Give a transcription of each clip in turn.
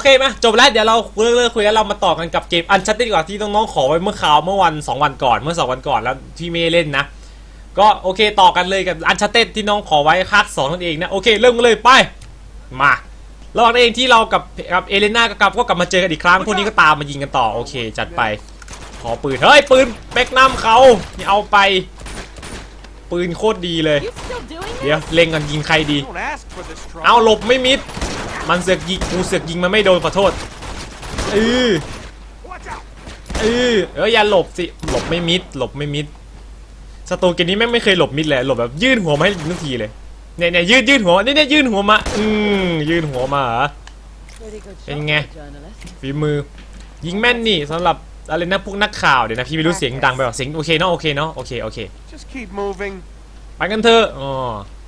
โอเคไหมจบแล้วเดี๋ยวเราเลิกเลิกคุยแล้วเรามาต่อกันกับเกมอันชัดดีกว่าที่น้องๆขอไว้เมื่อคราวเมื่อวันสองวันก่อนเมื่อสองวันก่อนแล้วที่ไม่เล่นนะ ก็โอเคต่อกันเลยกับอันชัดเต้ที่น้องขอไว้ภาคสองนั่นเองนะโอเคเริ่มกันเลยไปมาระหว่างนั้เองที่เรากับกับเอเลน่าก็กลับก็กลับมาเจอกันอีกครั้งพวกนี้ก็ตามมายิงกันต่อโอเค จัดไป ขอปืนเฮ้ยปืนเบ็กนัมเขานี่เอาไป ปืนโคตรดีเลย เดี๋ยวเล็งกันยิงใครดี เอาหลบไม่มิด มันเสือกยิงกูเสือกยิงมันไม่โดนขอโทษเออ Watch out! เออเอออย่าหลบสิหลบไม่มิดหลบไม่มิดสตูเกมนี้แม่งไม่เคยหลบมิดเลยหลบแบบยื่นหัวมาให้ทุกทีเลยเนี่ยเนี่ยยืดยืดหัวเนี่ยเนี่ยยื่นหัวมาอืมยื่นหัวมาเหรอ Pretty good เป็น shot ไง for a journalist. ฝีมือ ยิงแม่นนี่สำหรับอะไรนะพวกนักข่าวเดี๋ยวนะพี่ไม่รู้เสียงดังไปหรอเสียงโอเคเนาะโอเคเนาะโอเคโอเค Just keep moving. ไปกันเถอะอ๋อ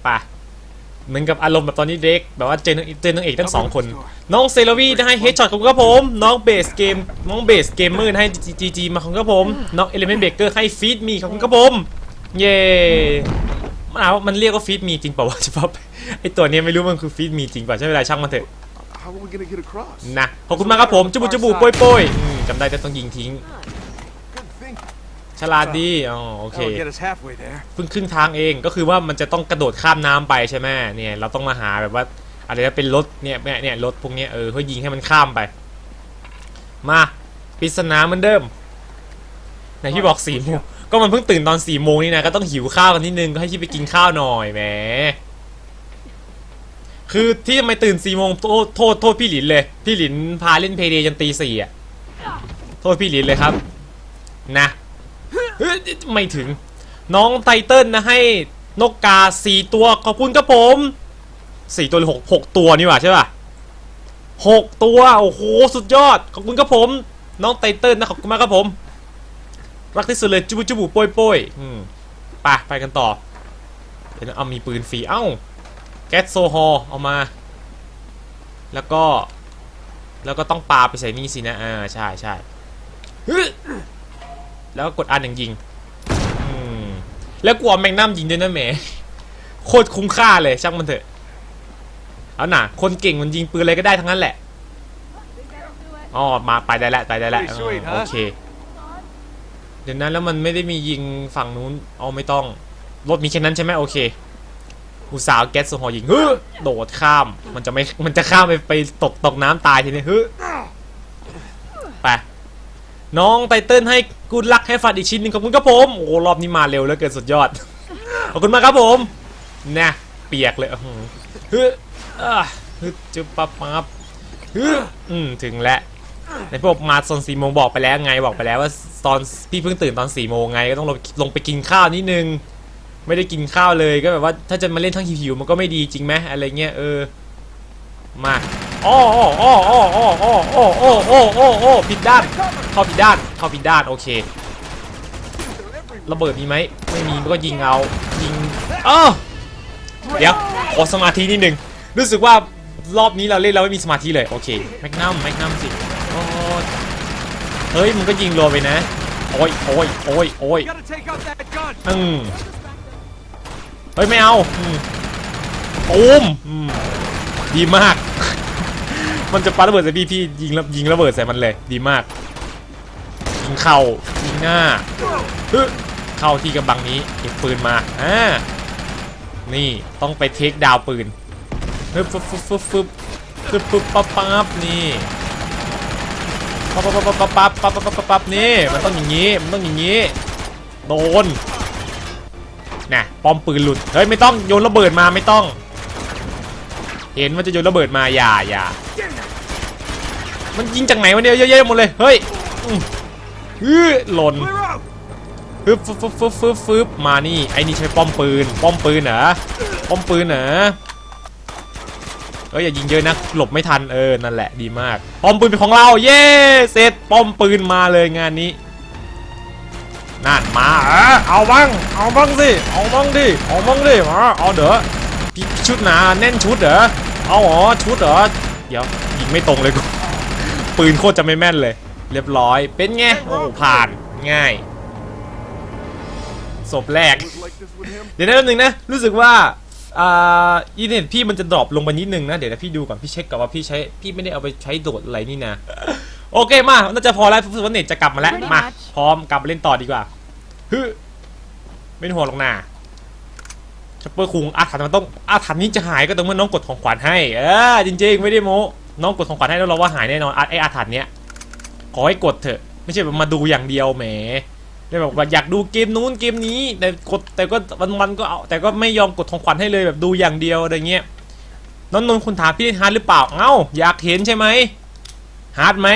ไป เหมือนกับอารมณ์แบบตอนนี้เด็กแบบว่าเจอนักเจอนักเอกทั้งสองคน น้องเซลวีได้ให้เฮดช็อตของครับผม น้องเบสเกมน้องเบสเกมเมอร์ให้จีจีมาของครับผม น้องเอลิเมนต์เบเกอร์ให้ฟีดมีของครับผม เย่มันเอามันเรียกว่าฟีดมีจริงเปล่าวะเฉพาะไอตัวเนี้ยไม่รู้มันคือฟีดมีจริงเปล่าใช่เวลาช่างมันเถอะ How are we gonna get across? นะขอบคุณมากครับผมจุบุจุบุโป้ยโป้ยอืมจำได้แต่ต้องยิงทิ้ง Good thinking. ฉลาดดีอ๋อโอเค That'll get us halfway there. เพิ่งครึ่งทางเองก็คือว่ามันจะต้องกระโดดข้ามน้ำไปใช่ไหมเนี่ยเราต้องมาหาแบบว่าอะไรนะเป็นรถเนี่ยเนี่ยเนี่ยรถพวกเนี้ยเออเพื่อยิงให้มันข้ามไป มาปริศนาเหมือนเดิมไหนพี่บอกสี่โมงก็มันเพิ่งตื่นตอนสี่โมงนี่นะก็ต้องหิวข้าวกันนิดนึงก็ให้พี่ไปกินข้าวหน่อยแหมคือที่ทำไมตื่นสี่โมงโทษโทษโทษพี่หลินเลย พี่หลินพาเล่นเพย์เดย์จนตีสี่อะโทษพี่หลินเลยครับ นะเฮ้ย ไม่ถึง น้องไตเติลนะให้นกกาสี่ตัวขอบคุณครับผมสี่ตัวหรือหกหกตัวนี่หว่าใช่ป่ะหกตัว โอ้โห สุดยอด ขอบคุณครับผม น้องไตเติลนะ ขอบคุณมากครับผม รักที่สุดเลยจุบุจุบุโป้ยโป้ยอืมไปไปกันต่อ เดี๋ยวเอามีปืนฟรี เอ้า แก๊สโซฮอเอามา แล้วก็ แล้วก็ต้องปาไปใส่นี่สินะ อ่า ใช่ใช่ แล้วก็กดอันหนึ่งยิงอืมแล้วกลัวแมงนัมยิงด้วยนะแหมโคตรคุ้มค่าเลยช่างมันเถอะเอาหน่ะคนเก่งมันยิงปืนอะไรก็ได้ทั้งนั้นแหละอ๋อมาไปได้แล้วไปได้แล้วเออโอเค เดี๋ยวนั้นแล้วมันไม่ได้มียิงฝั่งนู้นเอาไม่ต้องรถมีแค่นั้นใช่ไหมโอเคอุตสาห์แก๊สโซฮอล์ยิงเฮ้ยโดดข้ามมันจะไม่มันจะข้ามไปไปตกตกน้ำตายทีนี้เฮ้ยไป น้องไตเติ้ลให้กูดลักให้ฟันอีกชิ้นหนึ่งขอบคุณครับผม โอ้โหรอบนี้มาเร็วแล้วเกินสุดยอด ขอบคุณมากครับผมนะเปียกเลยอื้ออฮึอะฮึจุ๊บปั๊บปั๊บฮึอืมถึงแล้วในพวกมาตอนสี่โมงบอกไปแล้วไงบอกไปแล้วว่าตอนพี่เพิ่งตื่นตอนสี่โมงไงก็ต้องลงลงไปกินข้าวนิดนึง ไม่ได้กินข้าวเลยก็แบบว่าถ้าจะมาเล่นทั้งหิวๆมันก็ไม่ดีจริงไหมอะไรเงี้ยเออมา อ้ออ้ออ้ออ้ออ้ออ้ออ้ออ้ออ้ออ้ออ้ผิดด้าน เข้าผิดด้าน เข้าผิดด้าน โอเค ระเบิดมีไหม ไม่มีก็ยิงเอา ยิงเออเดี๋ยว ขอสมาธินิดนึง รู้สึกว่ารอบนี้เราเล่นเราไม่มีสมาธิเลย โอเค แมกนัม แมกนัมสิโอ้เฮ้ยมันก็ยิงรัวไปนะ โอ้ยโอ้ยโอ้ยโอ้ยอืมเฮ้ย ไม่เอาอืมตูมอืมดีมาก มันจะปาระเบิดใส่พี่พี่ยิงแล้วยิงระเบิดใส่มันเลยดีมากยิงเข่ายิงหน้าฮึเข้าที่กำบังนี้เก็บปืนมาอ่านี่ต้องไปเทคดาวปืนฟึบฟึบฟึบฟึบฟึบฟึบฟึบปั๊บปั๊บนี่ปั๊บปั๊บปั๊บปั๊บปั๊บปั๊บปั๊บปั๊บปั๊บนี่มันต้องอย่างนี้มันต้องอย่างนี้โดนน่ะป้อมปืนหลุดเฮ้ยไม่ต้องโยนระเบิดมาไม่ต้อง เห็นว่าจะโยนระเบิดมาอย่าอย่ามันยิงจากไหนวะเนี่ยเยอะแยะหมดเลยเฮ้ยฮือหล่น Clear out. ฟึบฟึบฟึบฟึบฟึบฟึบมานี่ไอ้นี่ใช้ป้อมปืน ป้อมปืนเหรอป้อมปืนเหรอเอ้ยอย่ายิงเยอะนะหลบไม่ทันเออนั่นแหละดีมาก ป้อมปืนเป็นของเราเย้เสร็จป้อมปืนมาเลยงานนี้นั่นมาเออเอาบ้างเอาบ้างสิเอาบ้างดิเอาบ้างดิมาเอาเด้อ พี่ชุดหนาแน่นชุดเหรอเอาเหรอชุดเหรอเดี๋ยวยิงไม่ตรงเลยกูปืนโคตรจะไม่แม่นเลย เรียบร้อยเป็นไงโอ้ผ่านง่ายศพแรก เดี๋ยวนะแป๊บนึงนะ รู้สึกว่าอ่าอินเทอร์เน็ตพี่มันจะดรอปลงไปนิดนึงนะ เดี๋ยวนะพี่ดูก่อน พี่เช็คก่อนว่าพี่ใช้ พี่ไม่ได้เอาไปใช้โดดอะไรนี่นะ โอเคมา น่าจะพอแล้วรู้สึกว่าเน็ตจะกลับมาแล้ว มา พร้อมกลับมาเล่นต่อดีกว่าฮึไม่ต้องห่วงหรอกนะ ชปเปอร์คุงอาถรรพ์มันต้องอาถรรพ์นี้จะหายก็ต้องเมื่อน้องกดของขวัญให้เออจริง ๆ ไม่ได้โม้น้องกดของขวัญให้แล้วเราว่าหายแน่นอนไออาถรรพ์เนี้ยขอให้กดเถอะ ไม่ใช่แบบมาดูอย่างเดียวแหมได้แบบอยากดูเกมนู้นเกมนี้ แต่กดแต่ก็วันๆก็เอาแต่ก็ไม่ยอมกดของขวัญให้เลยแบบดูอย่างเดียวอะไรเงี้ยน้องนนท์คุณถามพี่ฮาร์ดหรือเปล่าเอ้าอยากเห็นใช่ไหมฮาร์ดไหม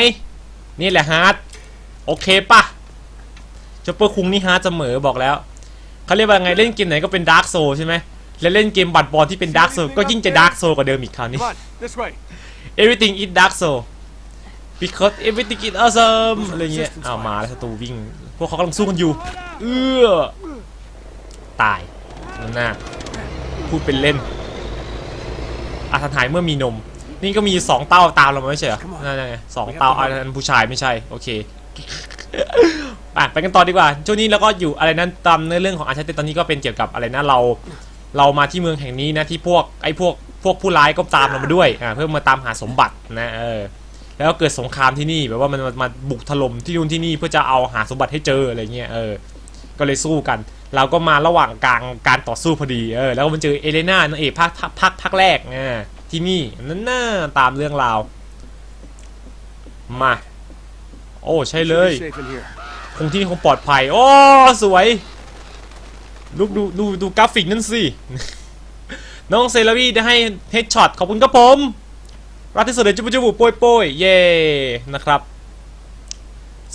นี่แหละฮาร์ดโอเคปะจอปเปอร์คุงนี่ฮาร์ดเสมอบอกแล้ว เขาเรียกว่าไงเล่นเกมไหนก็เป็นดาร์กโซใช่ไหมแล้วเล่นเกมบัตรบอลที่เป็นดาร์กโซก็ยิ่งจะดาร์กโซกว่าเดิมอีกคราวนี้ Come on, this way. everything is dark soul because everything is awesome อะไรเงี้ยอ้าวมาแล้วศัตรูวิ่ง พวกเขากำลังสู้กันอยู่ เอื้อตายนั่นน่าพูดเป็นเล่นอาถรรพ์หายเมื่อมีนม นี่ก็มีสองเต้าตามเรามาไม่ใช่เหรอนั่นไงสองเต้าอันนั้นผู้ชายไม่ใช่ โอเค อะไปกันต่อดีกว่า ช่วงนี้เราก็อยู่อะไรนั้นตามเนื้อเรื่องของอาชาติตอนนี้ก็เป็นเกี่ยวกับอะไรนะเรา เรามาที่เมืองแห่งนี้นะที่พวกไอ้พวกพวกผู้ร้ายก็ตามเรามาด้วยอ่าเพื่อมาตามหาสมบัตินะเออแล้วก็เกิดสงครามที่นี่แบบว่ามันมามาบุกถล่มที่นู่นที่นี่เพื่อจะเอาหาสมบัติให้เจออะไรเงี้ยเออ ก็เลยสู้กัน เราก็มาระหว่างกลางการต่อสู้พอดีเออแล้วก็มันเจอเอเลน่านางเอกภาคภาคภาคแรกอ่าที่นี่นั่นน่าตามเรื่องราวมา โอ้ใช่เลย Should be safe in here. คงที่นี่คงปลอดภัย โอ้ สวยลูกดูดูดูกราฟิกนั่นสิ น้องเซราวีได้ให้เฮดช็อตขอบคุณครับผมรักที่สุดเลยจุบุจุบุโป้ยโป้ยเย่นะครับ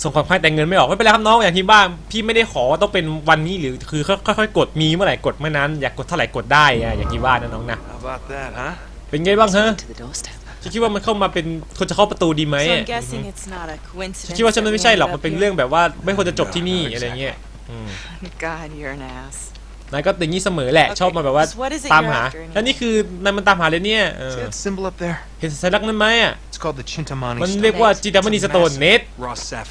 ส่งของให้แต่เงินไม่ออก ไม่เป็นไรครับน้องอย่างที่บ้านพี่ไม่ได้ขอว่าต้องเป็นวันนี้หรือคือค่อยๆกดมีเมื่อไหร่กดเมื่อนั้น อยากกดเท่าไหร่กดได้อะอย่างที่บ้านนะน้องนะ How about that, huh? เป็นไงบ้างฮะ to the doorstep. จะคิดว่ามันเข้ามาเป็นคนจะเข้าประตูดีไหม So อะ I'm guessing it's not a ฉัน coincidence. คิดว่าฉัน that มัน we ไม่ใช่หรอก ended มัน up เป็น here. เรื่องแบบว่าไม่ควรจะจบที่นี่อะไรเงี้ยอืม God, you're an ass. นายก็อย่างนี้เสมอแหละ Okay, ชอบมาแบบว่า so what is it ตาม you're หา after anyway? แล้วนี่คือนายมันตามหาเลยเนี่ยเออ See that symbol up there? เห็นสัญลักษณ์นั้นไหมอะ It's called the Chintamani มัน stone. เรียกว่าจิตามณีสโตนเนต Raw sapphire.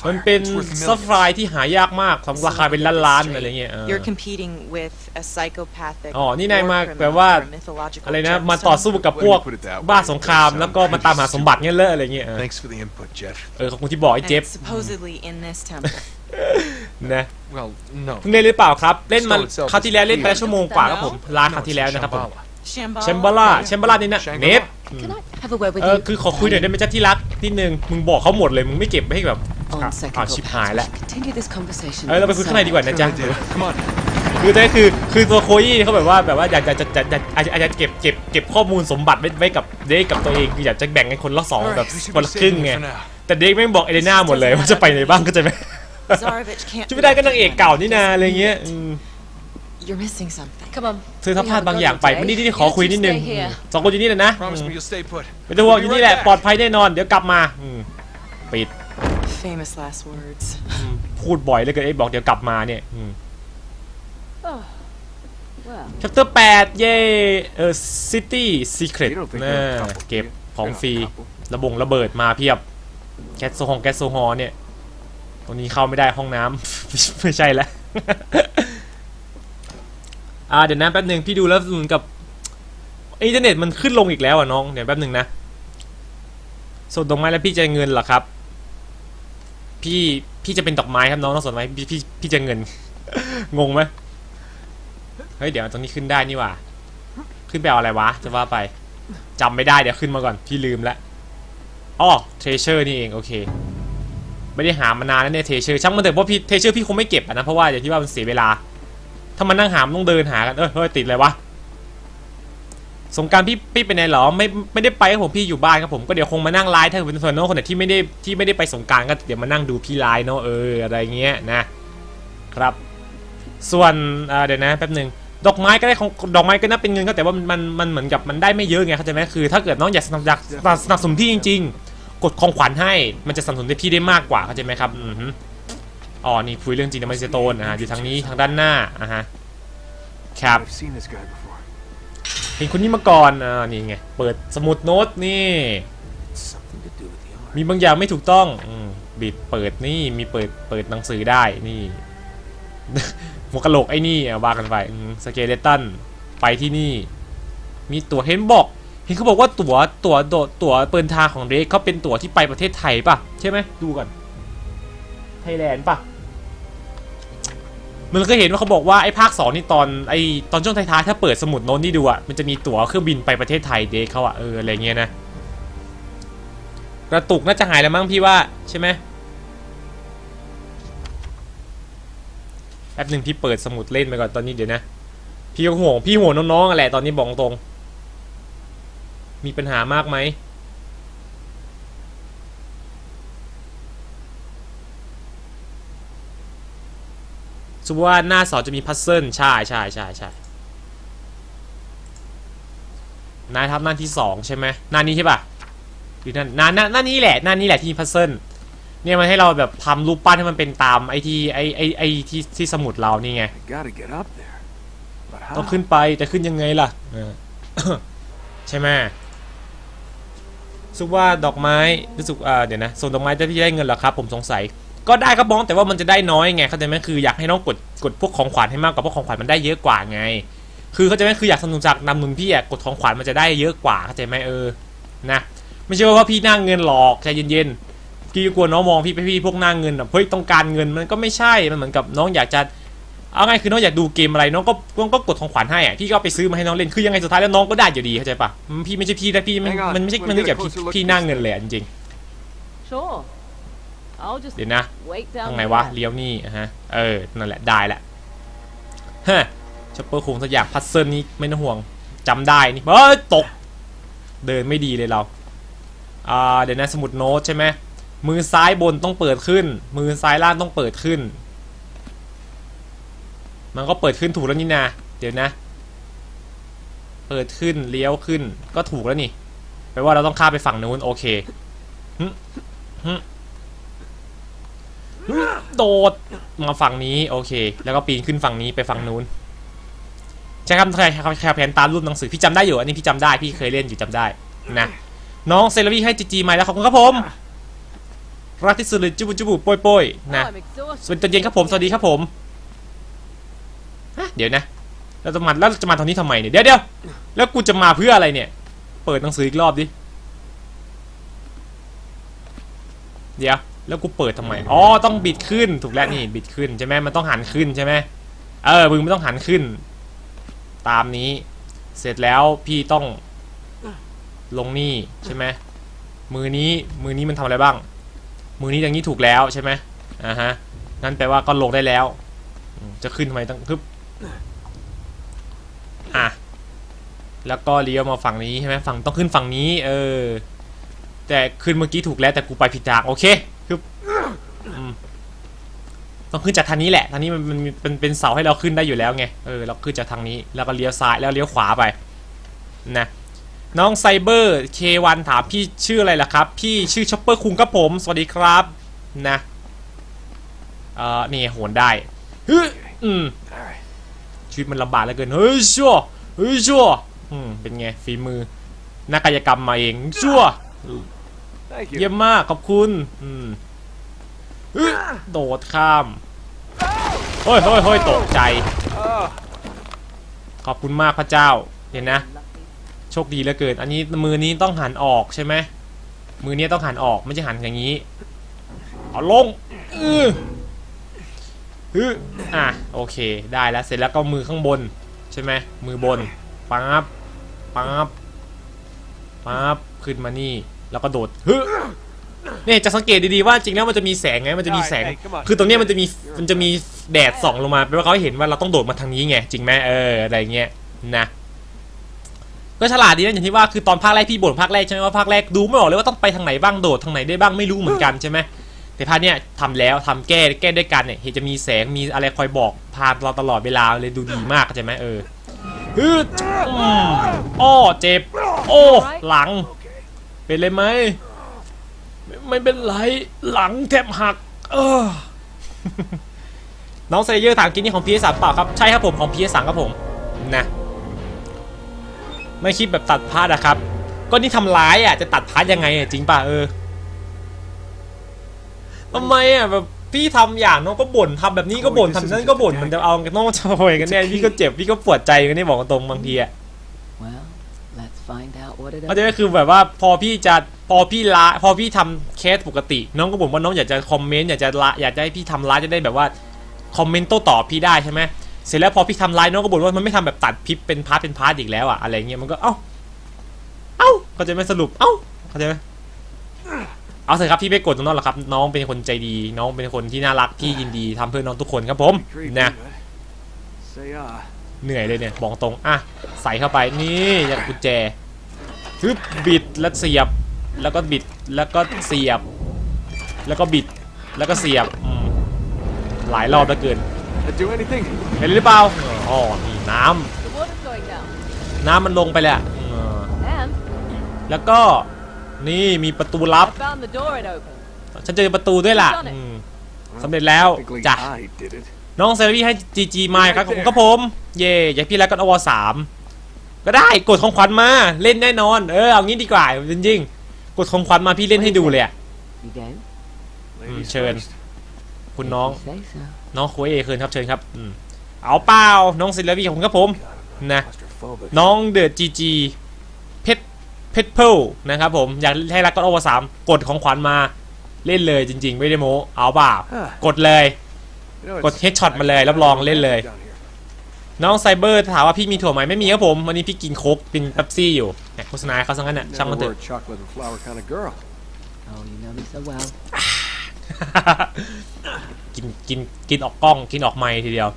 มันเป็น It's worth ซัฟไฟ millions. ที่หายากมากทำราคาเป็นล้านล้านๆอะไรเงี้ยเออ You're competing with a psychopathic อ๋อ นี่นายมา war criminal แปลว่า for a mythological อะไรนะ gemstone. มาต่อสู้กับพวก Let me put it that way. บ้าสงคราม Sound แล้วก็มาตามหาสมบัติเงี้ยเลอะอะไรเงี้ยเออ Thanks for the input, Jeff. เออขอบคุณที่บอกไอ้ And เจฟ it's supposedly in this temple. นะ Well, no. เพิ่งเล่นหรือเปล่าครับ เล่นมา Stone itself คราวที่แล้วเล่นไปแล้ว is ชั่วโมงกว่าครับผมล้านคราวที่แล้วนะครับผม Shambhala. Shambhala. เชมเบอร่าเชมเบอร่านี่นะ Shangri-La เนฟ Can I have a word with เออ you? คือขอคุยหน่อยได้ไหมจ๊ะที่รักนิดนึง มึงบอกเขาหมดเลย มึงไม่เก็บไว้ให้แบบ On อะ second อ่า thought, ชิบหาย perhaps we แล้ว should continue this conversation. เออ เราไปคุยข้างในดีกว่านะจ๊ะ Good idea. Come on. คือแต่คือคือตัวโคยี่เขาแบบว่าแบบว่าอยากจะจะจะจะอาจจะอาจจะเก็บเก็บเก็บข้อมูลสมบัติไว้ไว้กับเด็กกับตัวเองคืออยากจะแบ่งให้คนละสอง All right, แบบ we should คน be ละครึ่ง saving ไง it for now. แต่เด็กไม่งบอกเอเลน่าหมดเลยว่าจะไปไหนบ้างก็จะไม่ Zarovich can't จะ do ไม่ได้ก็ it นางเอกเก่านี่นาอะไรเงี้ยอืม You're missing something. Come on. เธอทับพลาดบางอย่างไปวันนี้ที่ขอคุยนิดนึง You two stay here. สองคนอยู่นี่แหละนะ Promise อืม me you'll stay put. ไม่ต้องห่วงอยู่นี่แหละ ปลอดภัยแน่นอน เดี๋ยวกลับมาอืมปิด Famous last words. อืมพูดบ่อยเหลยเกินไอ้บอกเดี๋ยวกลับมาเนี่ยอืม Oh. Well, chapter 8เย่เออ city secret You don't think นะ they're a couple, เก็บ do you? ของ They're not ฟรี a couple. ระบงระเบิดมาเพียบแก๊สโซฮองแก๊สโซฮอลเนี่ย ตรงนี้เข้าไม่ได้ห้องน้ำ ไม่ใช่แล้ว อ่าเดี๋ยวนะแป๊บหนึ่งพี่ดูแล้วเหมือนกับอินเทอร์เน็ตมันขึ้นลงอีกแล้วอะน้องเดี๋ยวแป๊บหนึ่งนะส่งดอกไม้แล้วพี่จะเงินเหรอครับ พี่พี่จะเป็นดอกไม้ครับน้องต้องสนไหมพี่พี่พี่จะเงิน งงไหมเฮ้ยเดี๋ยวตรงนี้ขึ้นได้นี่ว่า ขึ้นไปเอาอะไรวะจะว่าไปจำไม่ได้เดี๋ยวขึ้นมาก่อนพี่ลืมแล้วอ๋อเทเชอร์นี่เองโอเคไม่ได้หามานานแล้วเนี่ยเทเชอร์ช่างมันเถอะเพราะพี่เทเชอร์พี่คงไม่เก็บนะเพราะว่าอย่างที่ว่ามันเสียเวลา ถ้ามันนั่งหามต้องเดินหากันเออเฮ้ยติดอะไรวะสงการพี่พี่ไปไหนหรอไม่ไม่ได้ไปครับผมพี่อยู่บ้านครับผมก็เดี๋ยวคงมานั่งไลฟ์ถ้าเป็นส่วนน้องคนไหนที่ไม่ได้ที่ไม่ได้ไปสงการก็เดี๋ยวมานั่งดูพี่ไลฟ์เนาะเอออะไรเงี้ยนะครับ ส่วนเดี๋ยวนะแป๊บหนึ่งดอกไม้ก็ได้ของดอกไม้ก็น่าเป็นเงินก็แต่ว่ามันมันเหมือนกับมันได้ไม่เยอะไงเข้าใจไหมคือ ถ้าเกิดน้องอยากสนับอยากสนับสนุนพี่จริง ๆ กดของขวัญให้มันจะสนับสนุนให้พี่ได้มากกว่าเข้าใจไหมครับอือ อ๋อ นี่คุยเรื่องจริงนะมันสโตนนะฮะอยู่ทางนี้ทางด้านหน้าอะฮะครับ I've seen this guy before. เห็นคนนี้มาก่อนอ่านี่ไง เปิดสมุดโน้ตนี่ Something to do with the art. มีบางอย่างไม่ถูกต้องอืมบิดเปิดนี่มีเปิดเปิดหนังสือได้นี่หัวกะโหลกไอ้นี่อะว่ากันไปสเกเลตันไปที่นี่ มีตั๋วเห็นบอก เห็นเขาบอกว่าตั๋วตั๋วโดดตั๋วเปินทางของเดรกเขาเป็นตั๋วที่ไปประเทศไทยป่ะ ใช่ไหมดูก่อนไทยแลนด์ป่ะ มันก็เห็นว่าเขาบอกว่าไอ้ภาคสองนี่ตอนไอ้ตอนช่วงท้ายๆถ้าเปิดสมุดโน้นนี่ดูอะมันจะมีตั๋วเครื่องบินไปประเทศไทยเดรกเขาอะเอออะไรเงี้ยนะกระตุกน่าจะหายแล้วมั้งพี่ว่าใช่ไหมแป๊บหนึ่งพี่เปิดสมุดเล่นไปก่อนตอนนี้เดี๋ยวนะพี่ก็ห่วงพี่ห่วงน้องๆอะแหละตอนนี้บอกตรง มีปัญหามากไหม สมมติว่าหน้าเสาจะมีพัซเซิลใช่ใช่ใช่ใช่นายทับหน้าที่สองใช่ไหมหน้านี้ใช่ปะหรือหน้าหน้าหน้าหน้านี้แหละหน้านี้แหละที่มีพัซเซิลเนี่ยมันให้เราแบบทำรูปปั้นให้มันเป็นตามไอ้ที่ไอ้ไอ้ไอ้ที่ที่สมุดเรานี่ไง I gotta get up there. But how? ต้องขึ้นไปแต่ขึ้นยังไงล่ะเออใช่ไหมรู้สึกว่าดอกไม้รู้สึกอ่าเดี๋ยวนะส่วนดอกไม้จะพี่ได้เงินเหรอครับ ผมสงสัย ก็ได้ครับบ้องแต่ว่ามันจะได้น้อยไงเข้าใจไหมคืออยากให้น้องกดกดพวกของขวัญให้มากกว่าพวกของขวัญมันได้เยอะกว่าไง คือเข้าใจไหมคืออยากสนุนจากนำนุนพี่อะกดของขวัญมันจะได้เยอะกว่าเข้าใจไหมเออนะไม่ใช่ว่าพี่หน้าเงินหรอกใจเย็นๆพี่กลัวน้องมองพี่ไปพี่พวกหน้าเงินแบบเฮ้ยต้องการเงินมันก็ไม่ใช่มันเหมือนกับน้องอยากจะเอาไงคือน้องอยากดูเกมอะไรน้องก็น้องก็กดของขวัญให้อะพี่ก็ไปซื้อมาให้น้องเล่นคือยังไงสุดท้ายแล้วน้องก็ได้อยู่ดีเข้าใจปะพี่ไม่ใช่พี่นะพี่มันมันไม่ใช่มันไม่ get a เกี่พี่พี่หน้าเงินเลยจริง Sure. I'll ๆ เดี๋ยวนะ wait ทา down งไหน there. วะเลี้ยวนี่อะฮะเออนั่นแหละได้แหละฮะช็อปเปอร์คุงสักอย่างพัซเซิลนี้ไม่ต้องห่วงจำได้นี่เฮ้ยตก เดินไม่ดีเลยเราอ่าเดี๋ยวนะสมุดโน้ตใช่ไหมมือซ้ายบนต้องเปิดขึ้น มือซ้ายล่างต้องเปิดขึ้น มันก็เปิดขึ้นถูกแล้วนี่นาเดี๋ยวนะ เปิดขึ้นเลี้ยวขึ้นก็ถูกแล้วนี่แปลว่าเราต้องข้ามไปฝั่งนู้นโอเคหึหึหึ โดดมาฝั่งนี้โอเค แล้วก็ปีนขึ้นฝั่งนี้ไปฝั่งนู้นใช่ครับใครครใครแผนตามรูปหนังสือพี่จำได้อยู่อันนี้พี่จำได้พี่เคยเล่นอยู่จำได้นะน้องเซราวีให้จีจีมาแล้วขอบคุณครับผมรักที่สุดเลยจุบุจุบุโป้ยโป้ยนะสวัสดีตอนเย็นครับผมสวัสดีครับผมเดี๋ยวนะแล้วจะมาแล้วจะมาตอนนี้ทำไมเนี่ยเดี๋ยวเดี๋ยวแล้วกูจะมาเพื่ออะไรเนี่ย เปิดหนังสืออีกรอบดิเดี๋ยว แล้วกูเปิดทำไม อ๋อ ต้องบิดขึ้น ถูกแล้วนี่ บิดขึ้นใช่ไหมมันต้องหันขึ้นใช่ไหมเออ มึงไม่ต้องหันขึ้น ตามนี้ เสร็จแล้วพี่ต้อง ลงนี่ใช่ไหม มือนี้ มือนี้มันทำอะไรบ้าง มือนี้อย่างนี้ถูกแล้วใช่ไหมอ่าฮะนั่นแปลว่าก็ลงได้แล้ว จะขึ้นทำไมต้องฮึบอะ แล้วก็เลี้ยวมาฝั่งนี้ใช่ไหมฝั่งต้องขึ้นฝั่งนี้ เออ แต่ขึ้นเมื่อกี้ถูกแล้วแต่กูไปผิดทางโอเค ต้องขึ้นจากทางนี้แหละทางนี้มันมันมันเป็นเป็นเสาให้เราขึ้นได้อยู่แล้วไงเออเราขึ้นจากทางนี้แล้วก็เลี้ยวซ้ายแล้วเลี้ยวขวาไปนะน้องไซเบอร์ K1 ถามพี่ชื่ออะไรล่ะครับ พี่ชื่อช็อปเปอร์คุงครับผมสวัสดีครับนะเอ่อนี่โหนได้ฮึอืม All right. ชีวิตมันลำบากเหลือเกินเฮ้ยชั่วเฮ้ยชั่วอืมเป็นไงฝีมือนักกายกรรมมาเองชั่ว Thank you. เยี่ยมมากขอบคุณอืมฮึ โดดข้ามเฮ้ยเฮ้ยเฮ้ยตกใจ ขอบคุณมากพระเจ้า เห็นนะ โชคดีเหลือเกิน อันนี้มือนี้ต้องหันออกใช่ไหม มือนี้ต้องหันออกไม่ใช่หันอย่างนี้ เอาลงอือฮึอะโอเค ได้แล้ว เสร็จแล้วก็มือข้างบน ใช่ไหม มือบน ปั๊บ ปั๊บ ปั๊บ ขึ้นมานี่ แล้วก็โดดฮึ เนี่ยจะสังเกตดีๆว่าจริงแล้วมันจะมีแสงไงมันจะมีแสง Hey, come on. คือตรงเนี้ยมันจะมีมันจะมีแดดส่องลงมาแปลว่าเขาให้เห็นว่าเราต้องโดดมาทางนี้ไงจริงไหมเอออะไรเงี้ยนะก็ฉลาดดีนะอย่างที่ว่าคือตอนภาคแรกพี่บ่นภาคแรกใช่ไหมว่าภาคแรกดูไม่ออกเลยว่าต้องไปทางไหนบ้างโดดทางไหนได้บ้างไม่รู้เหมือนกันใช่ไหมแต่ภาคเนี้ยทำแล้วทำแก้แก้ด้วยกันเนี่ยเห็นจะมีแสงมีอะไรคอยบอกพาเราตลอดเวลาเลยดูดีมากใช่ไหมเออฮึดอืมอ้อเจ็บ โอ้หลัง เป็นเลยไหม ไม่เป็นไร หลังแทบหัก เออ น้องเซเยอร์ถามกินนี่ของ PS3 เปล่าครับ ใช่ครับผมของ PS3 ครับผม นะ ไม่คิดแบบตัดพาร์ทอะครับ ก็นี่ทำร้ายอะจะตัดพาร์ทยังไงอะจริงป่ะเออทำไมอะแบบพี่ทำอย่างน้องก็บ่นทำแบบนี้ก็บ่นทำนั้นก็บ่นมันจะเอาน้องจะโวยกันแน่พี่ก็เจ็บพี่ก็ปวดใจกันนี่บอกตรงบางทีอะ Well, find out what it เข้าใจไหมคือแบบว่าพอพี่จะพอพี่ละพอพี่ทำเคสปกติ น้องก็บอกว่าน้องอยากจะคอมเมนต์อยากจะละอยากจะให้พี่ทำร้ายจะได้แบบว่าคอมเมนต์โต้ตอบพี่ได้ใช่ไหมเสร็จแล้วพอพี่ทำร้ายน้องก็บ่นว่ามันไม่ทำแบบตัดพิปเป็นพาร์ทเป็นพาร์ทอีกแล้วอะอะไรเงี้ยมันก็เอ้าเอ้าเข้าใจไหมสรุปเอ้าเข้าใจไหมเอาเถอะครับพี่ไม่โกดน้องหรอกครับ น้องเป็นคนใจดี น้องเป็นคนที่น่ารักพี่ยินดีทำเพื่อน้องทุกคนครับผม Creepy, นะ but say ah. เหนื่อยเลยเนี่ยบอกตรงอะใส่เข้าไปนี่อยากกุญแจ ฮึบบิดแล้วเสียบ แล้วก็บิดแล้วก็เสียบ แล้วก็บิดแล้วก็เสียบอืมหลายรอบแล้วเกิน That do anything? เห็นหรือเปล่าอ๋อนี่น้ำ The water's going down. น้ำมันลงไปแล้วเออ And แล้วก็นี่มีประตูลับ I found the door it opened. ฉันเจอประตูด้วยล่ะอืมสำเร็จแล้ว Technically, จ้ะ I did it. น้องเซรี่ให้จีจีมาครับผมครับผม เย่อยากพี่แล้วก็อวสาม ก็ได้กดของขวัญมาเล่นแน่นอน เออเอางี้ดีกว่าจริงๆกดของขวัญมาพี่เล่นให้ดูเลยอะ You game? Ladies Sharon. first. คุณน้อง You say so. น้องโคเอเคินครับเชิญครับอืมเอาเปล่าน้องเซรี่ผมครับผม นะ Claustrophobic. น้องเดอะจีจีเพชรเพชรเพิลนะครับผม อยากให้รักก็อวสามกดของขวัญมาเล่นเลยจริง ๆ ไม่ได้โม้เอาเปล่า Huh. กดเลย You know, กด it's headshot มาเลยรับรองเล่นเลย down here. น้องไซเบอร์ถามว่าพี่มีถั่วไหมไม่มีครับผมวันนี้พี่กินโค้กเป็นเป๊ปซี่อยู่เนี่ยโฆษณาให้เขาสังกันน่ะช่าง Never มันเถ were อะ a chocolate and flour kind of girl. Oh, you know me so well. กินกินกินออกกล้องกินออกไมค์ทีเดียว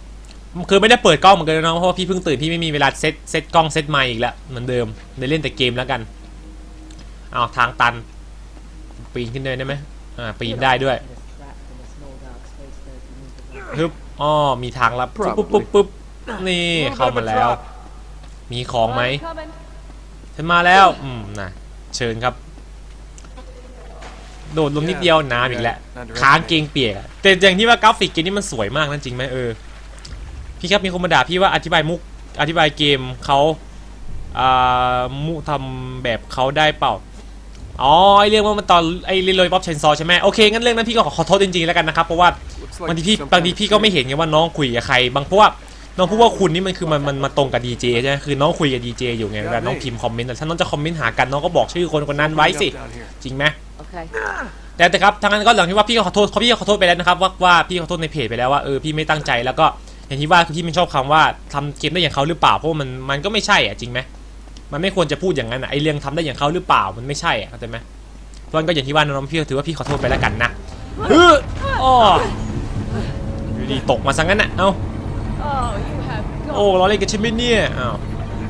คือไม่ได้เปิดกล้องเหมือนกันนะน้องเพราะว่าพี่เพิ่งตื่นพี่ไม่มีเวลาเซตเซตกล้องเซตไมค์อีกแล้วเหมือนเดิมเลยเล่นแต่เกมแล้วกันเอาวทางตัน ปีนขึ้นเลยได้ไหมอ่าปีนได้ด้วยฮึบอ้อมีทางลับปุ๊บปุ๊บปุ๊บปุ๊บ นี่เข้ามาแล้ว มีของไหม I'm coming. ฉันมาแล้วอืมนะเชิญครับ โดดลงนิดเดียวน้ำอีกแล้วค้างเกงเปียกอะแต่อย่างที่ว่ากราฟิกเกมนี้มันสวยมากนั่นจริงไหมเออพี่ครับมีคนมาด่าพี่ว่าอธิบายมุกอธิบายเกมเขาอ่ามุทำแบบเขาได้เปล่าอ๋อไอเรื่องว่ามันตอนไอเรื่องเลยป๊อปเชนซอใช่ไหมโอเคงั้นเรื่องนั้นพี่ก็ขอขอโทษจริงๆแล้วกันนะครับเพราะว่า Looks บาง like ทีพี่ some บางที kind of พี่ก็ไม่ shit. เห็นไงว่าน้องคุยกับใคร บางเพราะว่า น้องพูดว่าคุณนี่มันคือมันมันมาตรงกับดีเจใช่ไหมคือน้องคุยกับดีเจอยู่ไงเวลาน้องพิมพ์คอมเมนต์อะถ้าน้องจะคอมเมนต์หากันน้องก็บอกชื่อคนคนนั้นไว้สิ Down here. จริงไหม Okay. แต่แต่ครับทางนั้นก็หลังที่ว่าพี่ก็ขอโทษเขาพี่ก็ขอโทษไปแล้วนะครับว่าว่าพี่ขอโทษในเพจไปแล้วว่าเออพี่ไม่ตั้งใจแล้วก็อย่างที่ว่าคือพี่ไม่ชอบคำว่าทำเกมได้อย่างเขาหรือเปล่าเพราะว่ามันมันก็ไม่ใช่อะจริงไหมมันไม่ควรจะพูดอย่างนั้นอะไอเรื่องทำได้อย่างเขาหรือเปล่ามันไม่ใช่อะเข้าใจไหมเพราะงั้นก็อย่างที่ว่าน้องๆพี่ก็ถือว่าพี่ขอโทษไปแล้วกันนะเอออ้ออยู่ดีตกมาซะงั้นอะเอ้า Oh, you have โอ้ got. เราเล่นกันใช่ไหมเนี่ยอ้าว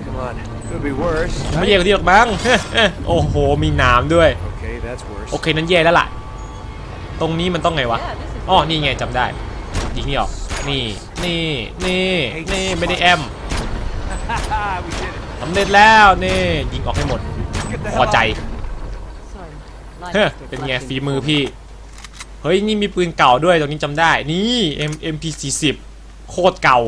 Come on. Could be worse. ไม่แย่กว่าที่หรอกมั้งเฮ้ยเฮ้ยโอ้โหมีน้ำด้วย Okay, that's worse. โอเคนั้นแย่แล้วล่ะ ตรงนี้มันต้องไงวะ Yeah, this is. อ๋อนี่ไงจำได้ยิงนี่ออก นี่ นี่ นี่ นี่ไม่ได้แอม we did it. สำเร็จแล้วนี่ยิงออกให้หมด Get the พอ hell ใจ out. Sorry. Life เฮ้ย is เป็นไง reflecting ฝีมือ for พี่ เฮ้ย นี่มีปืนเก่าด้วยตรงนี้จำได้ นี่ M MP 4 0 โคตรเก่า